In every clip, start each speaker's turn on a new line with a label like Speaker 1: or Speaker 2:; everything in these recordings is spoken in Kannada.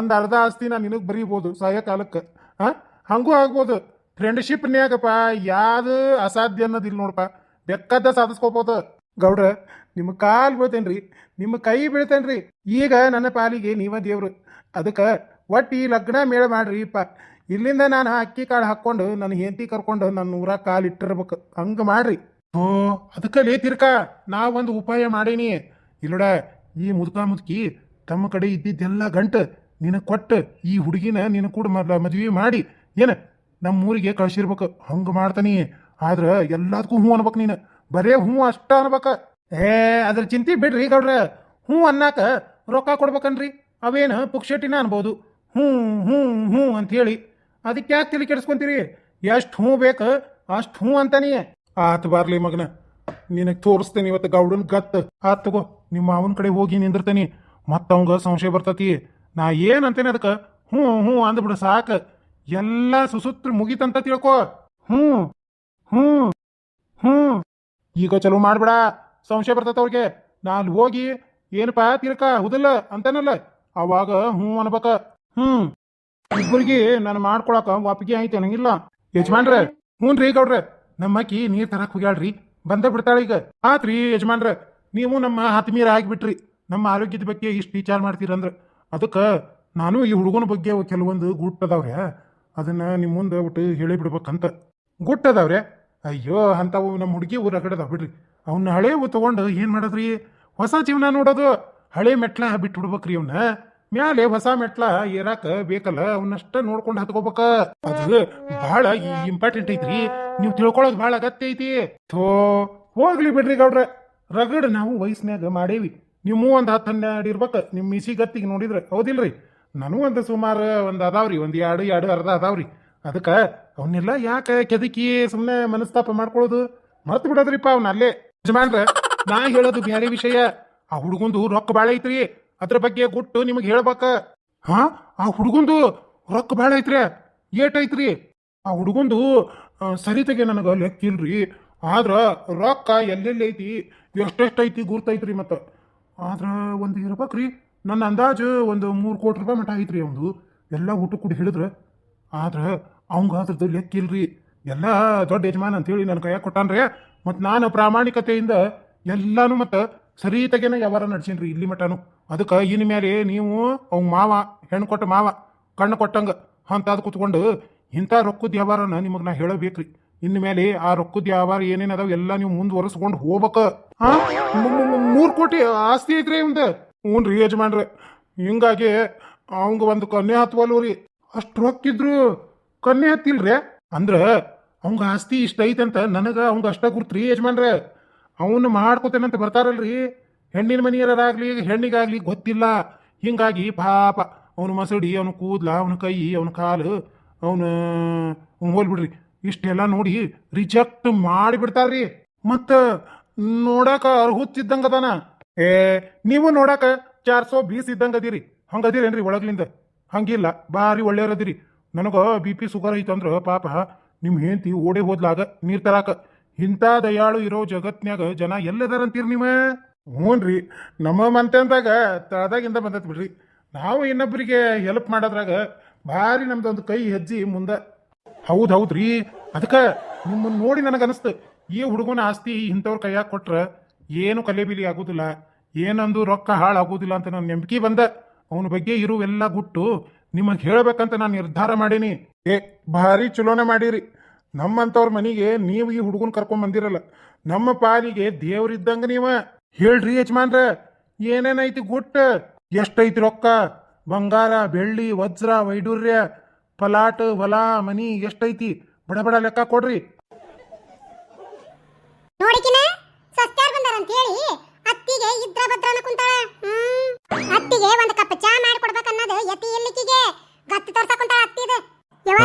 Speaker 1: ಅಂದ್ ಅರ್ಧ ಆಸ್ತಿ ನಾನು ನಿನಗೆ ಬರೀಬೋದು ಸಾಯೋ ಕಾಲಕ್ಕೆ ಹಾ ಹಂಗೂ ಆಗ್ಬೋದು. ಫ್ರೆಂಡ್ಶಿಪ್ನ್ಯಾಗಪ್ಪ ಯಾವುದು ಅಸಾಧ್ಯ ಅನ್ನೋದಿಲ್ಲ ನೋಡಪ್ಪ. ಬೆಕ್ಕದ ಸಾಧಿಸ್ಕೋಬೋದು. ಗೌಡ್ರ, ನಿಮ್ಮ ಕಾಲ್ ಬೀಳ್ತೇನ್ರಿ. ನಿಮ್ಮ ಕೈ ಬೀಳ್ತೇನ್ರಿ. ಈಗ ನನ್ನ ಪಾಲಿಗೆ ನೀವ ದೇವ್ರು. ಅದಕ್ಕೆ ಒಟ್ಟು ಈ ಲಗ್ನ ಮೇಳ ಮಾಡ್ರಿಪ್ಪ. ಇಲ್ಲಿಂದ ನಾನು ಅಕ್ಕಿ ಕಾಳು ಹಾಕ್ಕೊಂಡು ನನ್ನ ಹೆಂಡತಿ ಕರ್ಕೊಂಡು ನನ್ನ ಊರಾಗ ಕಾಲು ಇಟ್ಟಿರ್ಬೇಕು. ಹಂಗೆ ಮಾಡ್ರಿ. ಓ ಅದಕ್ಕೆ ಲೇತಿರ್ಕ ನಾ ಒಂದು ಉಪಾಯ ಮಾಡೀನಿ. ಇಲ್ಲೋಡ, ಈ ಮುದುಕ ಮುದುಕಿ ತಮ್ಮ ಕಡೆ ಇದ್ದಿದ್ದೆಲ್ಲ ಗಂಟು ನಿನಗೆ ಕೊಟ್ಟು ಈ ಹುಡುಗಿನ ನಿನ್ನ ಕೂಡ ಮದುವೆ ಮಾಡಿ. ಏನು? ನಮ್ಮ ಊರಿಗೆ ಕಳ್ಸಿರ್ಬೇಕು. ಹಂಗೆ ಮಾಡ್ತಾನಿ. ಆದ್ರೆ ಎಲ್ಲದಕ್ಕೂ ಹ್ಞೂ ಅನ್ಬೇಕು ನೀನು. ಬರೇ ಹ್ಞೂ ಅಷ್ಟ ಅನ್ಬೇಕು. ಏ, ಅದ್ರ ಚಿಂತೆ ಬಿಡ್ರಿ ಗೌಡ್ರ. ಹ್ಞೂ ಅನ್ನಾಕ ರೊಕ್ಕ ಕೊಡ್ಬೇಕನ್ರಿ. ಅವೇನು ಪುಕ್ಷಟಿನ ಅನ್ಬೋದು. ಹ್ಞೂ ಹ್ಞೂ ಹ್ಞೂ ಅಂಥೇಳಿ ಅದಕ್ಕೆ ಯಾಕೆ ತಿಳಿ ಕೆಡಿಸ್ಕೊಂತೀರಿ? ಎಷ್ಟು ಹ್ಞೂ ಬೇಕು ಅಷ್ಟು ಹ್ಞೂ ಅಂತಾನೆ. ಆತು ಬಾರ್ಲಿ ಮಗನ. ನಿನಗೆ ತೋರಿಸ್ತೇನೆ ಇವತ್ತು ಗೌಡನ್ ಗತ್. ಆತ್ ತಗೋ. ನಿಮ್ಮ ಮಾವನ ಕಡೆ ಹೋಗಿ ನಿಂದಿರ್ತೇನೆ. ಮತ್ತೆ ಅವಂಗ ಸಂಶಯ ಬರ್ತತಿ. ನಾ ಏನ್ ಅಂತೇನೆ ಅದಕ್ಕೆ? ಹ್ಞೂ ಹ್ಞೂ ಅಂದ್ಬಿಡು ಸಾಕು. ಎಲ್ಲ ಸುಸೂತ್ರ ಮುಗೀತಂತ ತಿಳ್ಕೊ. ಹ್ಞೂ ಹ್ಞೂ ಹ್ಞೂ. ಈಗ ಚಲೋ ಮಾಡ್ಬೇಡ. ಸಂಶಯ ಬರ್ತೈತೆ ಅವ್ರಿಗೆ. ನಾನು ಹೋಗಿ, ಏನಪ್ಪಾ ತಿಳ್ಕ ಹುದಲ್ಲ ಅಂತಾನಲ್ಲ. ಅವಾಗ ಹ್ಞೂ ಅನ್ಬೇಕ. ಹ್ಞೂ. ಇಬ್ಬರಿಗೆ ನಾನು ಮಾಡ್ಕೊಳಕ ಒಪ್ಪಿಗೆ ಐತೆ ನಂಗಿಲ್ಲ ಯಜಮಾನ್ರ, ಹ್ಞೂ ರೀ ಗೌಡ್ರೆ. ನಮ್ಮ ಅಕ್ಕಿ ನೀರ್ ತರಕ್ ಹೋಗ್ಯಾಳ್ರಿ. ಬಂದ ಬಿಡ್ತಾಳ ಈಗ. ಆತ್ರಿ ಯಜಮಾನ್ರ, ನೀವು ನಮ್ಮ ಹತ್ಮೀರ ಆಗಿಬಿಟ್ರಿ ನಮ್ಮ ಆರೋಗ್ಯದ ಬಗ್ಗೆ ಇಷ್ಟು ವಿಚಾರ ಮಾಡ್ತೀರಂದ್ರ. ಅದಕ್ಕೆ ನಾನು ಈ ಹುಡುಗನ ಬಗ್ಗೆ ಕೆಲವೊಂದು ಗುಟ್ಟದವ್ರೆ. ಅದನ್ನ ನಿಮ್ಮ ಮುಂದೆ ಒಟ್ಟು ಹೇಳಿ ಬಿಡ್ಬೇಕಂತ ಗುಟ್ಟದವ್ರೆ? ಅಯ್ಯೋ, ಅಂಥವು ನಮ್ಮ ಹುಡುಗಿ ಊರ ಕಡೆದಾವ ಬಿಡ್ರಿ. ಅವನ್ನ ಹಳೇವು ತಗೊಂಡು ಏನು ಮಾಡೋದ್ರಿ? ಹೊಸ ಜೀವನ ನೋಡೋದು. ಹಳೆ ಮೆಟ್ಲ ಬಿಟ್ಟು ಬಿಡ್ಬೇಕ್ರಿ ಅವನ್ನ ಮ್ಯಾಲೆ ಹೊಸ ಮೆಟ್ಲ ಏರಾಕ ಬೇಕಲ್ಲ ಅವನ್ನಷ್ಟ ನೋಡ್ಕೊಂಡು ಹತ್ಕೋಬೇಕ. ಅದು ಬಹಳ ಇಂಪಾರ್ಟೆಂಟ್ ಐತ್ರಿ. ನೀವು ತಿಳ್ಕೊಳ್ಳೋದು ಬಹಳ ಅಗತ್ಯ ಐತಿ. ಥೋ, ಹೋಗ್ಲಿ ಬಿಡ್ರಿ ಗೌಡ್ರ. ರಗಡ್ ನಾವು ವಯಸ್ಸಿನಾಗ ಮಾಡೇವಿ. ನೀವು ಒಂದು ಹತ್ತು ಹನ್ನೆರಡು ಇರ್ಬೇಕು. ನಿಮ್ಮ ಮಿಸಿ ಗತ್ತಿಗೆ ನೋಡಿದ್ರೆ. ಹೌದಿಲ್ರಿ? ನಾನು ಒಂದು ಸುಮಾರು ಒಂದು ಅದಾವ್ರಿ. ಒಂದು ಎರಡು ಎರಡು ಅರ್ಧ ಅದಾವ್ರಿ. ಅದಕ್ಕೆ ಅವನ್ನೆಲ್ಲ ಯಾಕೆ ಕೆದಕಿ ಸುಮ್ಮನೆ ಮನಸ್ತಾಪ ಮಾಡ್ಕೊಳ್ಳೋದು ಮರ್ತು ಬಿಡೋದ್ರಿಪ್ಪ ಅವ್ನ ಅಲ್ಲೇ. ಯಜಮಾನ್ರ, ನಾ ಹೇಳೋದು ಬೇರೆ ವಿಷಯ. ಆ ಹುಡುಗಂದು ರೊಕ್ಕ ಭಾಳ ಐತ್ರಿ. ಅದ್ರ ಬಗ್ಗೆ ಗುಟ್ಟು ನಿಮಗೆ ಹೇಳ್ಬೇಕ. ಹಾ? ಆ ಹುಡುಗಂದು ರೊಕ್ಕ ಭಾಳ ಐತ್ರಿ. ಏಟ್ ಐತ್ರಿ. ಆ ಹುಡುಗಂದು ಸರಿ ಸರಿತೆಗೆ ನನಗೆ ಲೆಕ್ಕಿಲ್ರಿ ಆದ್ರ ರೊಕ್ಕ ಎಲ್ಲೆಲ್ಲಿ ಐತಿ? ಎಷ್ಟೆಷ್ಟು ಐತಿ ಗುರ್ತೈತ್ರಿ ಮತ್ತು. ಆದ್ರ ಒಂದು ಇರ್ಬೇಕ್ರಿ. ನನ್ನ ಅಂದಾಜು ಒಂದು ಮೂರು ಕೋಟಿ ರೂಪಾಯಿ ಮಟ ಐತ್ರಿ ಅವಂದು ಎಲ್ಲ ಊಟ ಕೂಡಿ ಹೇಳಿದ್ರ. ಆದ್ರ ಅವಂಗ ಅದ್ರದ್ದು ಲೆಕ್ಕಿಲ್ರಿ ಎಲ್ಲ ದೊಡ್ಡ ಯಜಮಾನ ಅಂತೇಳಿ ನನ್ನ ಕೈಯಾಗ ಕೊಟ್ಟಾನ್ರಿ. ಮತ್ತು ನಾನು ಪ್ರಾಮಾಣಿಕತೆಯಿಂದ ಎಲ್ಲಾನು ಮತ್ತು ಸರಿತಗೆನ ವ್ಯವಹಾರ ನಡ್ಸೀನ್ರಿ ಇಲ್ಲಿ ಮಟನು ಅದಕ್ಕೆ ಇನ್ ಮೇಲೆ ನೀವು ಅವ್ನ ಮಾವ ಹೆಣ್ಣು ಕೊಟ್ಟ ಮಾವ, ಕಣ್ಣು ಕೊಟ್ಟಂಗ ಅಂತಾದ್ ಕುತ್ಕೊಂಡು ಇಂಥ ರೊಕ್ಕದ ವ್ಯವಹಾರನ ನಿಮಗೆ ನಾ ಹೇಳಬೇಕ್ರಿ. ಇನ್ನು ಮೇಲೆ ಆ ರೊಕ್ಕದ ವ್ಯಾಪಾರ ಏನೇನು ಅದಾವ ಎಲ್ಲ ನೀವು ಮುಂದುವರೆಸ್ಕೊಂಡು ಹೋಗ್ಬೇಕ. ಮೂರು ಕೋಟಿ ಆಸ್ತಿ ಐತ್ರಿ ಇವಂದ. ಹ್ಞೂ ರೀ ಯಜಮಾನ್ರಿ. ಹಿಂಗಾಗಿ ಅವಂಗ ಒಂದು ಕನ್ಯೆ ಹತ್ವಲ್ವ ರೀ. ಅಷ್ಟು ರೊಕ್ಕಿದ್ರು ಕನ್ಯೆ ಹತ್ತಿಲ್ರಿ? ಅಂದ್ರೆ ಅವಂಗ ಆಸ್ತಿ ಇಷ್ಟ ಐತಂತ ನನಗೆ ಅವಂಗ ಅಷ್ಟ ಗುರ್ತ್ರಿ ಯಜಮಾನ್ರೆ. ಅವನು ಮಾಡ್ಕೋತೇನಂತ ಬರ್ತಾರಲ್ರಿ. ಹೆಣ್ಣಿನ ಮನೆಯರಾಗಲಿ ಹೆಣ್ಣಿಗಾಗ್ಲಿ ಗೊತ್ತಿಲ್ಲ. ಹಿಂಗಾಗಿ ಪಾಪ ಅವನು ಮಸಡಿ, ಅವನು ಕೂದ್ಲ, ಅವನ ಕೈ, ಅವನ ಕಾಲು, ಅವನು ಹೋಲ್ಬಿಡ್ರಿ ಇಷ್ಟೆಲ್ಲ ನೋಡಿ ರಿಜೆಕ್ಟ್ ಮಾಡಿಬಿಡ್ತಾರ್ರಿ. ಮತ್ತ ನೋಡಾಕ ಅರ್ಹುತ್ತಿದ್ದಂಗ ಅದಾನ. ಏ, ನೀವು ನೋಡಾಕ ಚಾರ್ ಸೋ ಬೀಸ್ ಇದ್ದಂಗ ಅದೀರಿ. ಹಂಗ ಅದೀರೇನ್ರಿ ಒಳಗ್ಲಿಂದ? ಹಂಗಿಲ್ಲ, ಭಾರಿ ಒಳ್ಳೆಯವ್ರದಿರಿ ನನಗೆ ಬಿ ಪಿ ಶುಗರ್ ಐತಂದ್ರೆ ಪಾಪ ನಿಮ್ಮ ಹೆಂಡತಿ ಓಡಿ ಹೋದ್ಲಾಗ ನೀರ್ ತರಾಕ. ಇಂಥ ದಯಾಳು ಇರೋ ಜಗತ್ನ್ಯಾಗ ಜನ ಎಲ್ಲದಾರಂತೀರಿ ನೀವು? ಹ್ಞೂನ್ರಿ ನಮ್ಮ ಮಂತ್ಯಂದಾಗ ತಳದಾಗಿಂದ ಬಂದತ್ ಬಿಡ್ರಿ. ನಾವು ಇನ್ನೊಬ್ಬರಿಗೆ ಹೆಲ್ಪ್ ಮಾಡೋದ್ರಾಗ ಭಾರಿ ನಮ್ದೊಂದು ಕೈ ಹೆಜ್ಜಿ ಮುಂದೆ ಹೌದ್ ಹೌದ್ರಿ. ಅದಕ್ಕೆ ನಿಮ್ಮನ್ನ ನೋಡಿ ನನಗೆ ಅನಿಸ್ತು ಈ ಹುಡುಗನ ಆಸ್ತಿ ಇಂಥವ್ರ ಕೈಯಾಗ ಕೊಟ್ರ ಏನು ಕಲೆಬಿಲಿ ಆಗೋದಿಲ್ಲ. ಏನಂದು ರೊಕ್ಕ ಹಾಳಾಗೋದಿಲ್ಲ ಅಂತ ನನ್ನ ನಂಬಿಕೆ ಬಂದ. ಅವನ ಬಗ್ಗೆ ಇರುವೆಲ್ಲ ಗುಟ್ಟು ನಿಮಗೆ ಹೇಳ್ಬೇಕಂತ ನಾನು ನಿರ್ಧಾರ ಮಾಡೀನಿ. ಏ, ಭಾರಿ ಚಲೋನೆ ಮಾಡೀರಿ. ನಮ್ಮಂಥವ್ರ ಮನೆಗೆ ನೀವು ಈ ಹುಡುಗನ ಕರ್ಕೊಂಡ್ ಬಂದಿರಲ್ಲ. ನಮ್ಮ ಪಾಲಿಗೆ ದೇವರಿದ್ದಂಗೆ ನೀವ. ಹೇಳ್ರಿ ಯಜಮಾನ್ರ, ಏನೇನೈತಿ ಗುಟ್ಟ? ಎಷ್ಟೈತಿ ರೊಕ್ಕ? ಬಂಗಾರ, ಬೆಳ್ಳಿ, ವಜ್ರ, ವೈಡೂರ್ಯ ಪಲಾಟ್ ಹೊಲ ಮನಿ ಎಷ್ಟೈತಿ? ಬಡ ಬಡ ಲೆಕ್ಕ ಕೊಡ್ರಿ.
Speaker 2: ನೋಡಿಕಿನ ಸಸ್ತ್ಯಾರ್ ಬಂದಾರ ಅಂತ ಹೇಳಿ ಅತ್ತಿಗೆ ಇದ್ರ ಭದ್ರನ ಕುಂತಾಳ. ಅತ್ತಿಗೆ ಒಂದ್ ಕಪ್ ಚಾ ಮಾಡಿ ಅನ್ನೋದು ಯತಿ ಇಲ್ಲಿಕ್ಕಿಗೆ. ಗತ್ತಿ ತೋರ್ಸಕ್ ಕುಂತಾಳ ಅತ್ತಿದ. ಯವ್ವ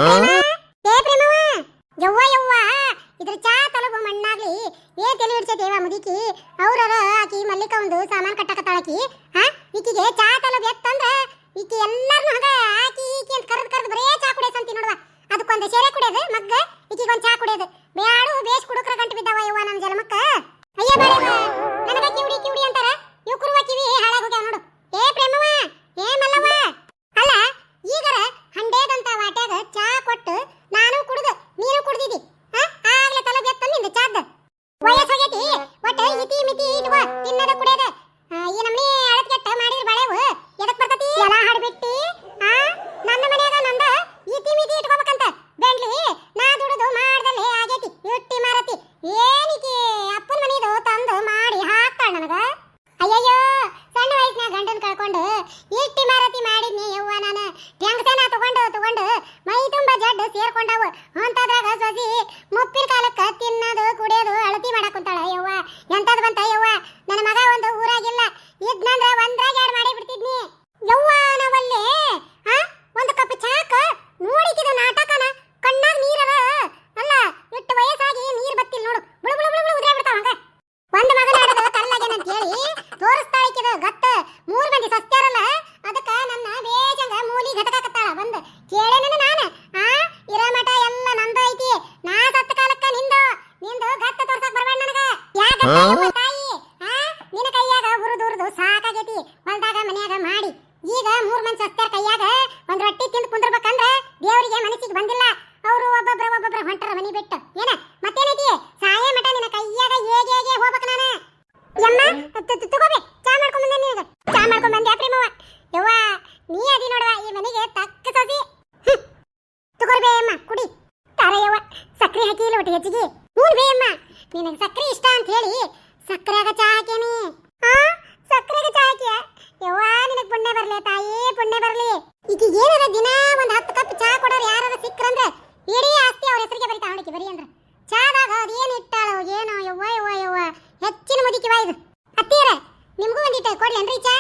Speaker 2: ಕೊಡ್ಲೇನ್ರಿ ಚಾ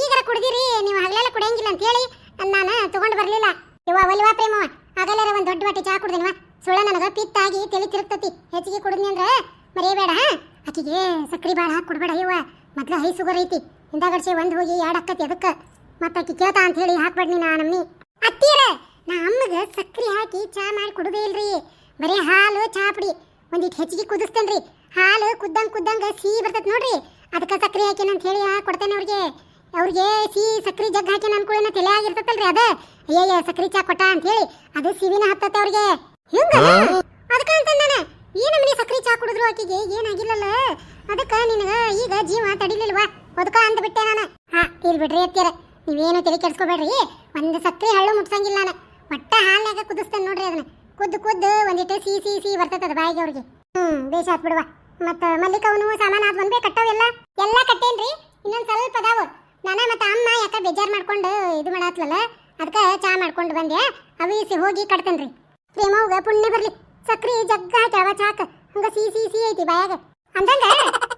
Speaker 2: ಈಗರ ಕುಡ್ದಿರಿ, ನೀವು ಹಗಲೆಲ್ಲ ಕುಡಿಯಂಗಿಲ್ಲ ಅಂತ ಹೇಳಿ ನಾನು ತಗೊಂಡು ಬರ್ಲಿಲ್ಲ. ಇವ ಒಲ್ವಾ ಪ್ರೇಮವ ಹಗಲರ ಒಂದು ದೊಡ್ಡ ಬಾಟಿ ಚಾ ಕುಡ್ದಿನವ. ಸುಳ್ಳ ನನಗ ಪಿತ್ತಾಗಿ ತಲೆ ತಿರುಗ್ತತಿ. ಹೆಚ್ಚಿಗೆ ಕುಡಿದ್ನಿ ಅಂದ್ರೆ ಮರೆಯಬೇಡ ಆಕಿಗೆ ಸಕ್ರಿ ಬಾಳ ಹಾಕಿ ಕೊಡ್ಬೇಡ ಇವ ಮೊದ್ಲು ಹೈ ಸುಗರ್ ಐತಿ. ಹಿಂದಾಗಡ್ಸಿ ಒಂದು ಹೋಗಿ ಎರಡು ಹಾಕತಿ ಅದಕ್ಕೆ. ಮತ್ತೆ ಆಕಿ ಕೇಳ್ತಾ ಅಂತ ಹೇಳಿ ಹಾಕ್ಬೇಡ್ನಿ ನಾ ನಮ್ಮಿ ಅತ್ತಿಯರ, ನಾ ಅಮ್ಮಗೆ ಸಕ್ರಿ ಹಾಕಿ ಚಾ ಮಾಡಿ ಕುಡುದೇ ಇಲ್ರಿ. ಬರೀ ಹಾಲು, ಚಾ ಪುಡಿ. ಒಂದಿಟ್ಟು ಹೆಚ್ಚಿಗೆ ಕುದಿಸ್ತೇನ್ರಿ. ಹಾಲು ಕುದ್ದಂಗೆ ಕುದ್ದಂಗ ಸಿಹಿ ಬರ್ತೈತಿ ನೋಡ್ರಿ. ಅದಕ್ಕೆ ಸಕ್ರಿ ಹಾಕಿನ ಅಂತ ಹೇಳಿ ಕೊಡ್ತೇನೆ ಅವ್ರಿಗೆ. ಅವ್ರಿಗೆ ಸಿ ಸಕ್ರಿ ಜಗ್ ಹಾಕಿ ಅನ್ಕೊಳ್ಳಿ ತಲೆ ಆಗಿರ್ತತಲ್ರಿ ಅದ. ಅಯ್ಯಯ್ಯ ಸಕ್ರಿ ಚಾ ಕೊಟ್ಟ ಅಂತ ಹೇಳಿ ಅದು ಸಿವಿನ ಹತ್ತತ್ತೆ ಅವ್ರಿಗೆ. ಹಿಂಗ ಅದಕ್ಕ ಅಂತ ನಾನು ಈ ನಮ್ನಿ ಸಕ್ರಿ ಚಾ ಕುಡಿದ್ರು ಆಕಿಗೆ? ಏನಾಗಿಲ್ಲಲ್ಲ ಅದಕ್ಕ ನಿನಗ ಈಗ ಜೀವ ತಡಿಲಿಲ್ವಾ? ಬದುಕ ಅಂತ ಬಿಟ್ಟೆ ನಾನು. ಹಾ ಇಲ್ಲಿ ಬಿಡ್ರಿ ಅತ್ತಿಯರ ನೀವೇನು ತಲೆ ಕೆಡ್ಸ್ಕೊಬೇಡ್ರಿ. ಒಂದು ಸಕ್ರಿ ಹಳ್ಳು ಮುಟ್ಸಂಗಿಲ್ಲ ನಾನು. ಒಟ್ಟ ಹಾಲ್ನಾಗ ಕುದಿಸ್ತೇನೆ ನೋಡ್ರಿ ಅದನ್ನ. ಕುದ್ದು ಕುದ್ದು ಒಂದಿಟ್ಟು ಸಿ ಸಿ ಸಿ ಬರ್ತೈತೆ ಅದು ಬಾಯಿಗೆ ಅವ್ರಿಗೆ. ಹ್ಮ್ ಬೇಷ ಆತ್ ಬಿಡುವ ಮಲ್ಲಿಕ ಅವನು ಸಾಮಾನು ಅದು ಬಂದ್ಬೇ ಕಟ್ಟವೆಲ್ಲ ಎಲ್ಲ. ಕಟ್ಟೇನ್ರಿ, ಇನ್ನೊಂದು ಸ್ವಲ್ಪ ಅದಾವ. ನಾನ ಮತ್ತೆ ಅಮ್ಮ ಯಾಕ ಬೇಜಾರ್ ಮಾಡ್ಕೊಂಡು ಇದು ಮಾಡತ್ಲಲ್ಲ ಅದಕ್ಕೆ ಚಾ ಮಾಡ್ಕೊಂಡು ಬಂದೆ. ಅವಿಸಿ ಹೋಗಿ ಕಟ್ತೇನ್ರಿ. ಪ್ರೇಮವ್ಗ ಪುಣ್ಯ ಬರ್ಲಿ. ಸಕ್ರಿ ಜಗ್ಗ ಹಾಕ್ಯಾವ ಚಾಕ. ಹಂಗ ಸಿ ಸಿ ಸಿ ಐತಿ ಬಾಯಾಗ. ಅಂದಂಗ,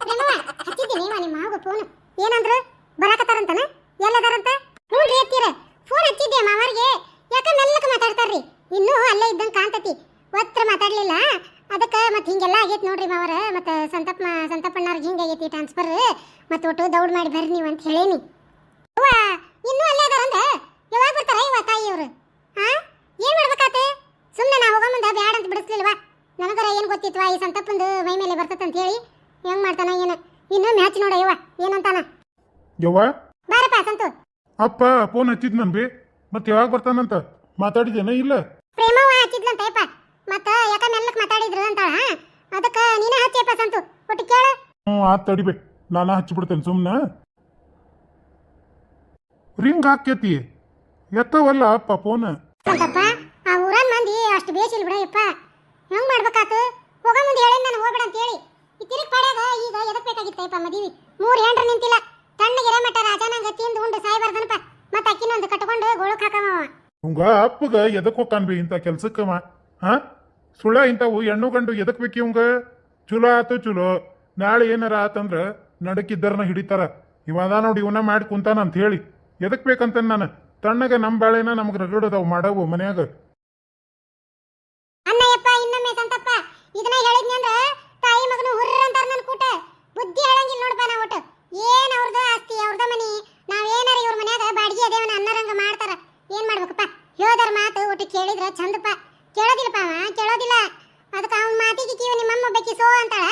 Speaker 2: ಪ್ರೇಮವ್ವ ಹಚ್ಚಿದ್ದೀನಿ ನಿಮ್ಮ ಮಾವಗ ಫೋನ್ ಏನಂದ್ರು? ಬರಾಕತ್ತಾರಂತನ? ಎಲ್ಲದಾರಂತ? ನೋಡ್ರಿ ಎತ್ತೀರ ಫೋನ್ ಹಚ್ಚಿದ್ದೆ ಮಾವರಿಗೆ. ಯಾಕ ಮೆಲ್ಲಕ ಮಾತಾಡ್ತಾರ್ರಿ? ಇನ್ನೂ ಅಲ್ಲೇ ಇದ್ದಂಗೆ ಕಾಣ್ತತಿ. ಒತ್ರ ಮಾತಾಡ್ಲಿಲ್ಲ. ಅದಕ್ಕೆ ಮತ್ತೆ ಹಿಂಗೆಲ್ಲ ಆಗೈತೆ ನೋಡ್ರಿ ಮಾವರ. ಮತ್ತೆ ಸಂತಪ್ಪ ಸಂತಪ್ಪಣ್ಣವ್ರಿಗೆ ಹಿಂಗೆ ಆಗೈತಿ ಟ್ರಾನ್ಸ್ಫರ್ ಮತ್ತೆ ಒಟ್ಟು ದೌಡ್ ಮಾಡಿ ಬರ್ರಿ ನೀವು ಅಂತ ಹೇಳೇನಿ. ಅವ್ವ ಇನ್ನೂ ಅಲ್ಲೇ ಅದಾರಂದ ಯಾವಾಗ ಬರ್ತಾರ ಇವ ತಾಯಿಯವರು ಹಾ ಏನು ಮಾಡ್ಬೇಕಾತೆ? ಸುಮ್ಮನೆ ನಾ ಹೋಗೋ ಮುಂದೆ ಬ್ಯಾಡ ಅಂತ ಬಿಡಿಸ್ಲಿಲ್ವಾ? ನನಗರ ಏನು ಗೊತ್ತಿತ್ತು ಈ ಸಂತಪ್ಪಂದು ಮೈ ಮೇಲೆ ಬರ್ತದಂತ ಹೇಳಿ? ಹೆಂಗ್ ಮಾಡ್ತಾನ ಏನು? ಇನ್ನೂ ಮ್ಯಾಚ್ ನೋಡ ಇವ ಏನಂತಾನ?
Speaker 1: ಯವ್ವ?
Speaker 2: ಬಾರಪ್ಪ ಸಂತು.
Speaker 1: ಅಪ್ಪ ಫೋನ್ ಹಚ್ಚಿದ್ ನನ್ ಬಿ ಮತ್ತೆ ಯಾವಾಗ ಬರ್ತಾನಂತ? ಮಾತಾಡಿದೇನ ಇಲ್ಲ?
Speaker 2: ಪ್ರೇಮವ್ವ ಹಚ್ಚಿದ್ಲಂತಯ್ಯಪ್ಪ ಮತ್ತ ಯಾಕ ಮೆಲ್ಲಕ್ ಮಾತಾಡಿದ್ರು ಅಂತಾಳ ಅದಕ್ಕ ನೀನ ಹಚ್ಚಿಯಪ್ಪ ಸಂತು ಒಟ್ಟು ಕೇಳ.
Speaker 1: ಹ್ಞೂ ಆತ್ ತಡಿಬೆ ನಾನು ಹಚ್ಚಿಬಿಡ್ತೇನೆ ಸುಮ್ಮನೆ ರಿಂಗ್ ಹಾಕ್ಯತಿ ಎತ್ತವಲ್ಲ ಅಪ್ಪ ಫೋನ್.
Speaker 2: ಸಂತಪ್ಪ ಆ ಊರನ್ ಮಂದಿ ಅಷ್ಟು ಬೇಸಿಲ್ ಬಿಡಯ್ಯಪ್ಪ. ಹೆಂಗ್ ಮಾಡ್ಬೇಕಾತು? ಹೋಗ ಮುಂದೆ ಹೇಳಿ ನಾನು ಹೋಗ್ಬೇಡ ಅಂತ ಹೇಳಿ. ಈ ತಿರುಗ್ ಪಾಡ್ಯಾಗ ಈಗ ಎದಕ್ ಬೇಕಾಗಿತ್ತಪ್ಪ ಮದಿವಿ? ಮೂರ್ ಹೆಂಡ್ರ ನಿಂತಿಲ್ಲ. ತಣ್ಣಗಿರ ಮಟ್ಟ ರಾಜನಂಗ ತಿಂದು ಉಂಡು ಸಾಯ್ಬಾರ್ದನಪ್ಪ ಮತ್ತೆ ಅಕ್ಕಿನೊಂದು ಕಟ್ಕೊಂಡು ಗೋಳಕ್ ಹಾಕವ
Speaker 1: ಹಂಗ ಅಪ್ಪಗ ಎದಕ್ ಹೋಗ್ತಾನ ಬಿ ಇಂಥ ಕೆಲ್ಸಕ್ಕವ ಹಾ? ಸುಳ್ಳ ಇಂಥವು ಹೆಣ್ಣು ಗಂಡು ಎದಕ್ ಬೇಕಿ ಇವಂಗ? ಚಲೋ ಆತು ಚಲೋ. ನಾಳೆ ಏನಾರ ಆತಂದ್ರ ನಡಕಿದ್ದರನ್ನ ಹಿಡಿತಾರ. ಇವಾದ ನೋಡಿ, ಇವನ ಮಾಡಿ ಕುಂತಾನ ಅಂತ ಹೇಳಿ. ಎದಕ್ ಬೇಕಂತ ನಾನು? ತಣ್ಣಗ ನಮ್ಮ ಬಾಳೆನ ನಮ್ಗೆ ರಗಡದವು ಮಾಡವು ಮನ್ಯಾಗ.
Speaker 2: ಅನ್ನಯ್ಯಪ್ಪ ಇನ್ನೊಮ್ಮೆ ಸಂತಪ್ಪ. ಇದನ್ನ ಹೇಳಿದ್ನಿ ಅಂದ್ರ ತಾಯಿ ಮಗನು ಹುರ್ರ ಅಂತಾರ ನನ್ನ ಕೂಟ. ಬುದ್ಧಿ ಹೇಳಂಗಿಲ್ಲ ನೋಡಪ್ಪ ನಾ ಒಟ್ಟು. ಏನ್ ಅವ್ರದ ಆಸ್ತಿ, ಅವ್ರದ ಮನಿ? ನಾವೇನಾರ ಇವ್ರ ಮನ್ಯಾಗ ಬಾಡಿಗೆ ಅದೇವನ ಅನ್ನರಂಗ ಮಾಡ್ತಾರ. ಏನ್ ಮಾಡ್ಬೇಕಪ್ಪ? ಹೇಳ್ದರ ಮಾತು ಒಟ್ಟು ಕೇಳಿದ್ರ ಚಂದಪ್ಪ. ಕೇಳೋದಿಲ್ಲಪ್ಪ ಅವ ಕೇಳೋದಿಲ್ಲ. ಅದಕ್ಕೆ ಅವ್ನ ಮಾತಿಗೆ ಕಿವಿ ನಿಮ್ಮಮ್ಮ ಬೆಕ್ಕಿಸೋ ಅಂತಾಳ.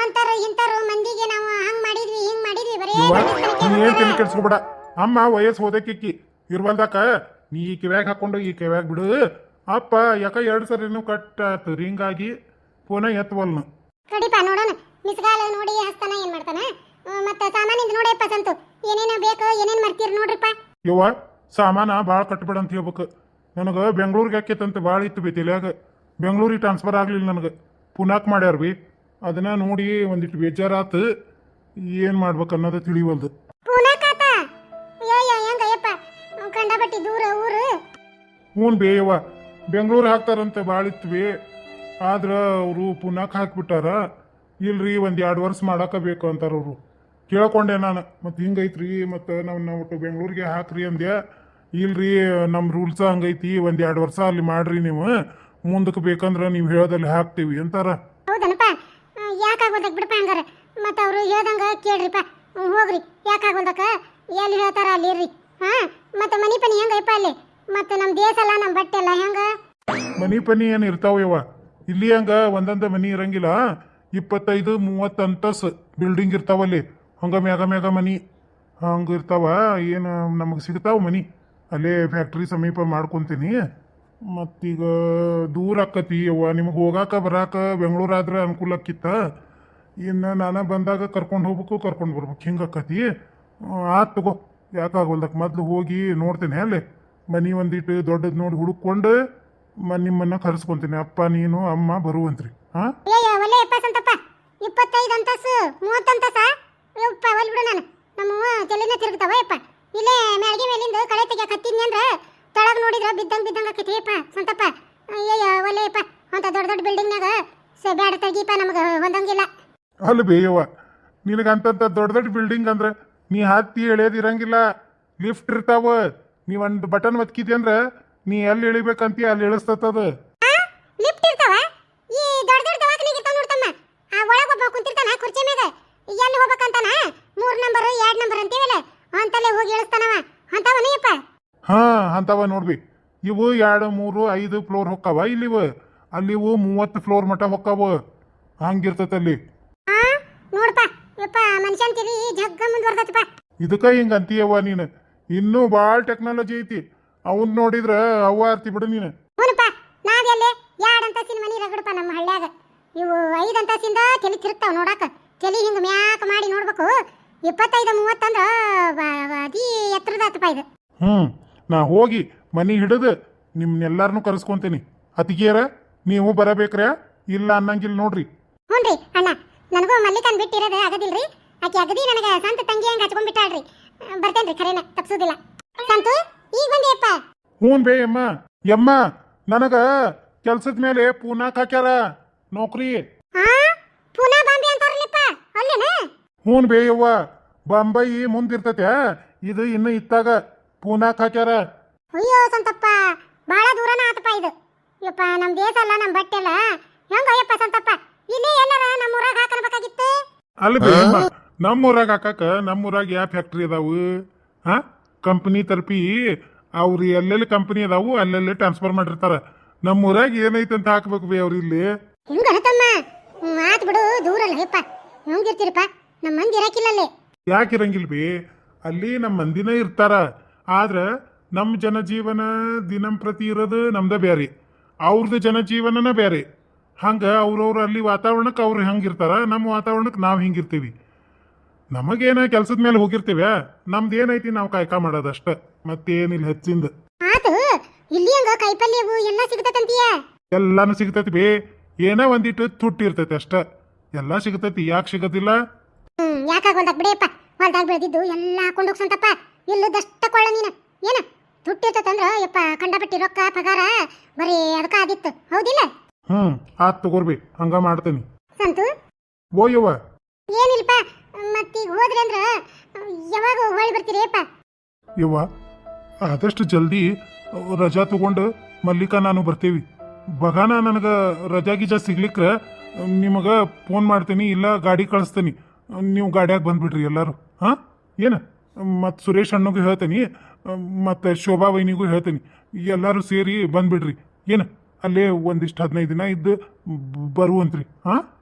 Speaker 2: ಅಂತಾರೆ ಇಂತಾರು ಮಂದಿಗೆ ನಾವು ಹಂಗ್ ಮಾಡಿದ್ವಿ ಹಿಂಗ್ ಮಾಡಿದ್ವಿ ಬರೇ
Speaker 1: ಏನ್ ಕೆಡ್ಸ್ಕೊಬೇಡ ಅಮ್ಮ ವಯಸ್ಸು ಹೋದಕ್ಕಿಕ್ಕಿ ಇರ್ವಲ್ದಕ್ಕ ನೀ ಈ ಕಿವ್ಯಾಗ ಹಾಕೊಂಡು ಈ ಕಿವ್ಯಾಗ ಬಿಡು. ಅಪ್ಪ ಯಾಕ ಎರಡು ಸರಿನು ಕಟ್ ಆತು ರಿಂಗಾಗಿ ಫೋನ ಎತ್ತವಲ್ನ
Speaker 2: ಕಡಿಪ ನೋಡೋಣ. ಮಿಸ್ಗಾಲ ನೋಡಿ ಹಸ್ತಾನ ಏನ್ ಮಾಡ್ತಾನ? ಮತ್ತೆ ಮತ್ತ ಸಾಮಾನಿಂದ ನೋಡಿಯಪ್ಪ ಸಂತು. ಏನೇನ ಬೇಕು ಏನೇನ್ ಮಾಡ್ತೀರಿ ನೋಡ್ರಿಪ್ಪ
Speaker 1: ಯವ್ವ ಸಾಮಾನ ಭಾಳ ಕಟ್ಬೇಡ ಅಂತ ಹೇಳ್ಬೇಕು. ನನಗೆ ಬೆಂಗಳೂರಿಗೆ ಹಾಕೈತಂತ ಭಾಳ ಇತ್ತು ಬಿ ತಲ್ಯಾಗ ಬೆಂಗಳೂರಿಗೆ ಟ್ರಾನ್ಸ್ಫರ್ ಆಗಲಿಲ್ಲ ನನಗೆ. ಪುನಾಕ್ ಮಾಡ್ಯಾರ ಬಿ. ಅದನ್ನ ನೋಡಿ ಒಂದಿಟ್ಟು ಬೇಜಾರಾತು. ಏನು ಮಾಡ್ಬೇಕು ಅನ್ನೋದು ತಿಳಿವಲ್ದು.
Speaker 2: ಹ್ಞೂ ಬೇ ಹೆಂಗಯ್ಯಪ್ಪ
Speaker 1: ಬೆಂಗಳೂರು ಹಾಕ್ತಾರಂತ ಭಾಳ ಇತ್ತು ಬಿ. ಆದ್ರೆ ಅವರು ಪುನಾಕ್ ಹಾಕ್ಬಿಟ್ಟಾರ. ಇಲ್ರಿ ಒಂದು ಎರಡು ವರ್ಷ ಮಾಡಾಕ ಬೇಕು ಅಂತಾರ ಅವರು. ಕೇಳ್ಕೊಂಡೆ ನಾನು. ಮತ್ತು ಹಿಂಗೈತ್ರಿ ಮತ್ತು ನಾವು ಒಟ್ಟು ಬೆಂಗಳೂರಿಗೆ ಹಾಕ್ರಿ ಅಂದೆ ಇಲ್ರಿ ನಮ್ಮ ರೂಲ್ಸ ಹಂಗೈತಿ ಒಂದು ಎರಡು ವರ್ಷ ಅಲ್ಲಿ ಮಾಡ್ರಿ ನೀವು. ಮುಂದಕ್ಕೆ ಬೇಕಂದ್ರೆ ನೀವು ಹೇಳೋದಲ್ಲಿ ಹಾಕ್ತೀವಿ ಅಂತಾರ?
Speaker 2: ಹೌದನಪ್ಪ. ಯಾಕಾಗೋದಕ್ ಬಿಡಪ್ಪ ಹಂಗಾರೆ? ಮತ್ತ ಅವ್ರು ಹೇಳ್ದಂಗ ಕೇಳ್ರಿಪ್ಪ. ಹೋಗ್ರಿ. ಯಾಕಾಗೋದಕ್ಕ ಎಲ್ಲಿ ಹೇಳ್ತಾರ ಅಲ್ಲಿ ಇರ್ರಿ. ಹಾ ಮತ್ತೆ ಮನಿ ಪನಿ ಹೆಂಗಯ್ಯಪ್ಪ ಅಲ್ಲಿ? ಮತ್ತೆ ನಮ್ಮ ದೇಶ ಎಲ್ಲ ನಮ್ ಬಟ್ಟೆ ಎಲ್ಲ ಹೆಂಗ?
Speaker 1: ಮನಿ ಪನಿ ಏನು ಇರ್ತಾವ ಯವ್ವ ಇಲ್ಲಿ ಹಂಗ ಒಂದೊಂದ ಮನಿ ಇರಂಗಿಲ್ಲ. ಇಪ್ಪತ್ತೈದು ಮೂವತ್ತು ಅಂತಸ್ ಬಿಲ್ಡಿಂಗ್ ಇರ್ತಾವಲ್ಲಿ. ಹಂಗ ಮ್ಯಾಗ ಮ್ಯಾಗ ಮನಿ. ಹಂಗ ಇರ್ತಾವ ಏನು ನಮಗೆ ಸಿಗ್ತಾವ ಮನಿ? ಅಲ್ಲೇ ಫ್ಯಾಕ್ಟ್ರಿ ಸಮೀಪ ಮಾಡ್ಕೊಂತೀನಿ. ಮತ್ತೀಗ ದೂರ ಆಕತಿ ಅವ್ವ ನಿಮಗೆ ಹೋಗಾಕ, ಬರಾಕ ಬೆಂಗಳೂರಾದ್ರೆ ಅನುಕೂಲ ಆಕಿತ್ತ ಇನ್ನು ನಾನು ಬಂದಾಗ ಕರ್ಕೊಂಡು ಹೋಗ್ಬೇಕು, ಕರ್ಕೊಂಡು ಬರ್ಬೇಕು. ಹಿಂಗೆ ಆಕತಿ. ಆತ್ ತಗೋ. ಯಾಕಾಗೋಲ್ದಕ್ಕೆ ಮೊದಲು ಹೋಗಿ ನೋಡ್ತೀನಿ ಅಲ್ಲಿ. ಮನಿ ಒಂದಿಟ್ಟು ದೊಡ್ಡದು ನೋಡಿ ಹುಡುಕೊಂಡು ಮ, ನಿಮ್ಮನ್ನ ಕರೆಸ್ಕೊಂತೀನಿ. ಅಪ್ಪ, ನೀನು, ಅಮ್ಮ ಬರುವಂತ್ರಿ. ಹಾ?
Speaker 2: ಇಪ್ಪತ್ತೈದು ಅಂತಸು ಮೂವತ್ತಂತಸ ಯಪ್ಪ ಬಿಡು ನಾನು. ನಮ್ಮ ತಿರುಗ್ತಾವ, ಯಪ್ಪ. ಇಲ್ಲೇ ಮ್ಯಾಳ್ಗೆ ಮೇಲಿಂದ ಕಳೆ ತೆಗಿಯಕ್ ಹತ್ತಿದ್ನಿ ಅಂದ್ರ ತಳಗ್ ನೋಡಿದ್ರ ಬಿದ್ದಂಗ್ ಬಿದ್ದಂಗ ಆಕೈತಿ. ಯಪ್ಪ ಸಂತಪ್ಪ ಅಯ್ಯಯ್ಯ ಒಳ್ಳೆ ಯಪ್ಪ ಅಂತ ದೊಡ್ಡ ದೊಡ್ಡ ಬಿಲ್ಡಿಂಗ್ನಾಗ ಸ ಬ್ಯಾಡ ತೆಗೀಪ ನಮಗೆ ಹೊಂದಂಗಿಲ್ಲ.
Speaker 1: ಅಲ್ಲಿ ಬೇಯವ್ವ ನಿನಗಂತ ದೊಡ್ಡ ದೊಡ್ಡ ಬಿಲ್ಡಿಂಗ್ ಅಂದ್ರೆ ನೀ ಹತ್ತಿ ಎಳೆಯೋದು ಇರಂಗಿಲ್ಲ. ಲಿಫ್ಟ್ ಇರ್ತಾವ. ನೀ ಒಂದು ಬಟನ್ ಒತ್ಕಿದ್ಯ ಅಂದ್ರೆ ನೀ ಎಲ್ಲಿ ಇಳಿಬೇಕಂತೀಯ ಅಲ್ಲಿ ಇಳಿಸ್ತದ
Speaker 2: ಲಿಫ್ಟ್ ಇರ್ತಾವ? ಈ ದೊಡ್ಡ ದೊಡ್ಡ ದವಾಖಾನೆಗೆ ಇರ್ತಾವ ನೋಡ್ತಮ್ಮ. ಆ ಒಳಗ ಒಬ್ಬ ಕುಂತಿರ್ತಾನ ಕುರ್ಚಿ ಮ್ಯಾಗ. ಎಲ್ಲಿ ಹೋಗ್ಬೇಕಂತಾನ? ಮೂರು ನಂಬರ್ ಎರಡು ನಂಬರ್ ಅಂತೀವಲ್ಲ? ಅಂತಲ್ಲೇ ಹೋಗಿ ಇಳಿಸ್ತಾನವ ಅಂತವನೇಯಪ್ಪ
Speaker 1: ಹಾ ಅಂತವ ನೋಡ್ಬಿ. ಇವು ಎರಡು ಮೂರು ಐದು ಫ್ಲೋರ್ ಹೊಕ್ಕವ ಇಲ್ಲಿವ? ಅಲ್ಲಿವು ಮೂವತ್ತು ಫ್ಲೋರ್ ಮಟ್ಟ ಹೊಕ್ಕಾವ? ಹಂಗಿರ್ತೈತಲ್ಲಿ
Speaker 2: ಆ ನೋಡಪ್ಪ ಯಪ್ಪ ಮನುಷ್ಯನ್ ತಿಳಿ ಜಗ್ಗ ಮುಂದುವರ್ದತ್ತಪ್ಪ
Speaker 1: ಇದಕ್ಕ ಹಿಂಗ ಅಂತೀಯವ್ವ ನೀನು? ಇನ್ನೂ ಭಾಳ ಟೆಕ್ನಾಲಜಿ ಐತಿ. ಅವನ್ ನೋಡಿದ್ರ ಅವ್ವ ಆರ್ತಿ ಬಿಡು ನೀನು.
Speaker 2: ಹ್ಞೂನಪ್ಪ ನಾವೆಲ್ಲಿ ಎರಡು ಅಂತಸ್ತಿನ ಮನಿ ರಗಡಪ್ಪ ನಮ್ಮ ಹಳ್ಳ್ಯಾಗ. ಇವು ಐದು ಅಂತಸ್ತಿಂದ ತಲೆ ತಿರುಗ್ತಾವ ನೋಡಾಕ. ತಲೆ ಹಿಂಗ ಮ್ಯಾಕ್ ಮಾಡಿ ನೋಡ್ಬೇಕು. ಇಪ್ಪತ್ತೈದು ಮೂವತ್ತಂದ್ರ ಬ- ಎತ್ತರದ ಹತ್ತು ಇದು.
Speaker 1: ಹ್ಮ್ ನಾ ಹೋಗಿ ಮನೆ ಹಿಡಿದು ನಿಮ್ನೆಲ್ಲಾರನು ಕರೆಸ್ಕೊಂತೀನಿ. ಅತಿಗೆಯರ ನೀವು ಬರಬೇಕ್ರೆ? ಇಲ್ಲ ಅನ್ನಂಗಿಲ್ಲ ನೋಡ್ರಿ.
Speaker 2: ರೀ ಅಣ್ಣ ನನಗೂ ಮಲ್ಲಿಕನ್ ಬಿಟ್ಟಿರೋದು ಆಗದಿಲ್ರಿ. ಆಕೆ ಅಗದಿ ನನಗೆ ಸಂತ ತಂಗಿ ಹಂಗೆ ಹಚ್ಕೊಂಡ್ಬಿಟ್ಟಾಳ್ರಿ. ಬರ್ತೇನ್ರಿ ಖರೇನ ತಪ್ಸೋದಿಲ್ಲ. ಸಂತು ಈಗ ಬಂದಿಯಪ್ಪ
Speaker 1: ಹ್ಞೂ ಬೇ ಯಮ್ಮ ಯಮ್ಮ ನನಗ ಕೆಲ್ಸದ ಮೇಲೆ ಪೂನಾಕ್ ಹಾಕ್ಯಾರ. ನೌಕರಿ
Speaker 2: ಆ ಪುನಾ ಬಾಂಬೆ ಅಂತಾರಲ್ಲಪ್ಪ ಅಲ್ಲೇನ
Speaker 1: ಹ್ಞೂ ಬೇಯವ್ವ. ಬಾಂಬೈ ಮುಂದಿರ್ತತೆ. ಇದು ಇನ್ನು ಇತ್ತಾಗ ಪೂನಾಕ್ ಹಾಕ್ಯಾರ.
Speaker 2: ಅಯ್ಯೋ ಸಂತಪ್ಪ ಬಹಳ ದೂರನ ಆತಪ್ಪ ಇದು. ಯಪ್ಪ ನಮ್ ದೇಶ ಅಲ್ಲ ನಮ್ ಬಟ್ಟೆ ಅಲ್ಲ. ಹೆಂಗಯ್ಯಪ್ಪ ಸಂತಪ್ಪ ಇಲ್ಲಿ ಎಲ್ಲರ ನಮ್ಮ ಊರಾಗ ಹಾಕಬೇಕಾಗಿತ್ತು
Speaker 1: ಅಲ್ಲಿ ಬೇಯಮ್ಮ ನಮ್ಮ ಊರಾಗ ಹಾಕಕ್ಕ ನಮ್ಮ ಊರಾಗ ಯಾವ ಫ್ಯಾಕ್ಟ್ರಿ ಅದಾವು? ಹಾ? ಕಂಪ್ನಿ ತರ್ಪಿ ಅವ್ರು ಎಲ್ಲೆಲ್ಲಿ ಕಂಪ್ನಿ ಅದಾವು ಅಲ್ಲೆಲ್ಲಿ ಟ್ರಾನ್ಸ್ಫರ್ ಮಾಡಿರ್ತಾರ. ನಮ್ಮ ಊರಾಗ ಏನೈತೆ ಅಂತ ಹಾಕ್ಬೇಕು ಬೇ ಅವ್ರು ಇಲ್ಲಿ.
Speaker 2: ಹಿಂಗ ತಮ್ಮ? ಹ್ಮ್, ಬಿಡು ದೂರ ಅಲ್ಲ ಯಪ್ಪ ಹೆಂಗಿರ್ತೀರಪ್ಪ ನಮ್ಮ ಮಂದಿ ಅಲ್ಲಿ.
Speaker 1: ಯಾಕೆ ನಮ್ಮ ಮಂದಿನ ಇರ್ತಾರ. ಆದ್ರೆ ನಮ್ಮ ಜನಜೀವನ ದಿನಂಪ್ರತಿ ಇರೋದು ನಮ್ದ ಬೇರೆ ಅವ್ರದ್ದು ಜನಜೀವನನ ಬೇರೆ ಹಂಗೆ ಅವ್ರವ್ರ ಅಲ್ಲಿ ವಾತಾವರಣಕ್ಕೆ ಅವ್ರು ಹೆಂಗಿರ್ತಾರ ನಮ್ಮ ವಾತಾವರಣಕ್ಕೆ ನಾವು ಹಿಂಗಿರ್ತೀವಿ ನಮಗೇನ ಕೆಲ್ಸದ ಮೇಲೆ ಹೋಗಿರ್ತೀವಿ ನಮ್ದು ಏನೈತಿ ನಾವು ಕಾಯ್ಕ ಮಾಡೋದು ಅಷ್ಟೆ ಮತ್ತೇನಿಲ್ಲ ಹೆಚ್ಚಿಂದ.
Speaker 2: ಆತು ಇಲ್ಲಿ ಹಂಗ ಕೈಪಲ್ಯವು ಎಲ್ಲ ಸಿಗ್ತದಂತೀಯ
Speaker 1: ಎಲ್ಲಾನು ಸಿಗ್ತೈತಿ ಬೇ. ಏನೋ ಒಂದಿಟ್ಟು ತುಟ್ಟಿ ಇರ್ತೈತಿ ಅಷ್ಟ. ಎಲ್ಲ ಸಿಗ್ತೈತಿ ಯಾಕೆ ಸಿಗದಿಲ್ಲ?
Speaker 2: ಹ್ಮ್ ಯಾಕಾಗೊಂದ ಬಿಡಿಯಪ್ಪ ಹೊಲ್ದಾಗ ಬೆಳೆದಿದ್ದು ಎಲ್ಲ ಹಾಕೊಂಡು ಹೋಗ್ಸಂತಪ್ಪ. ಇಲ್ಲದಷ್ಟ ಕೊಳ್ಳ ನೀನು. ಏನ? ತುಟ್ಟಿರ್ತಂದ್ರ ಯಪ್ಪ ಕಂಡಪಟ್ಟಿ ರೊಕ್ಕ ಪಗಾರ ಬರೀ ಅದಕ್ಕ ಆದಿತ್ತು ಹೌದಿಲ್ಲ?
Speaker 1: ಹ್ಮ್ ಆತ್ ತಗೋರ್ಬಿ. ಹಂಗ ಮಾಡ್ತೇನಿ.
Speaker 2: ಸಂತು?
Speaker 1: ಓ ಯವ್ವ
Speaker 2: ಏನಿಲ್ಲಪ್ಪ ಮತ್ತೀಗ ಹೋದ್ರಿ ಅಂದ್ರ ಯಾವಾಗ ಹೊಳಿ ಬರ್ತೀರಿಯಪ್ಪ
Speaker 1: ಯವ್ವ ಆದಷ್ಟು ಜಲ್ದಿ ರಜಾ ತಗೊಂಡು ಮಲ್ಲಿಕಾ ನಾನು ಬರ್ತೀವಿ. ಬಗಾನ ನನಗೆ ರಜಾ ಗಿಜಾ ಸಿಗ್ಲಿಕ್ರ ನಿಮಗೆ ಫೋನ್ ಮಾಡ್ತೀನಿ ಇಲ್ಲ ಗಾಡಿ ಕಳಿಸ್ತೀನಿ. ನೀವು ಗಾಡ್ಯಾಗ ಬಂದ್ಬಿಡ್ರಿ ಎಲ್ಲರೂ. ಹಾಂ? ಏನು? ಮತ್ತು ಸುರೇಶ್ ಅಣ್ಣಗೂ ಹೇಳ್ತೀನಿ, ಮತ್ತು ಶೋಭಾ ವೈನಿಗೂ ಹೇಳ್ತೀನಿ, ಎಲ್ಲರೂ ಸೇರಿ ಬಂದ್ಬಿಡ್ರಿ. ಏನು? ಅಲ್ಲೇ ಒಂದಿಷ್ಟು ಹದಿನೈದು ದಿನ ಇದ್ದು ಬರುವಂತ್ರಿ. ಹಾಂ?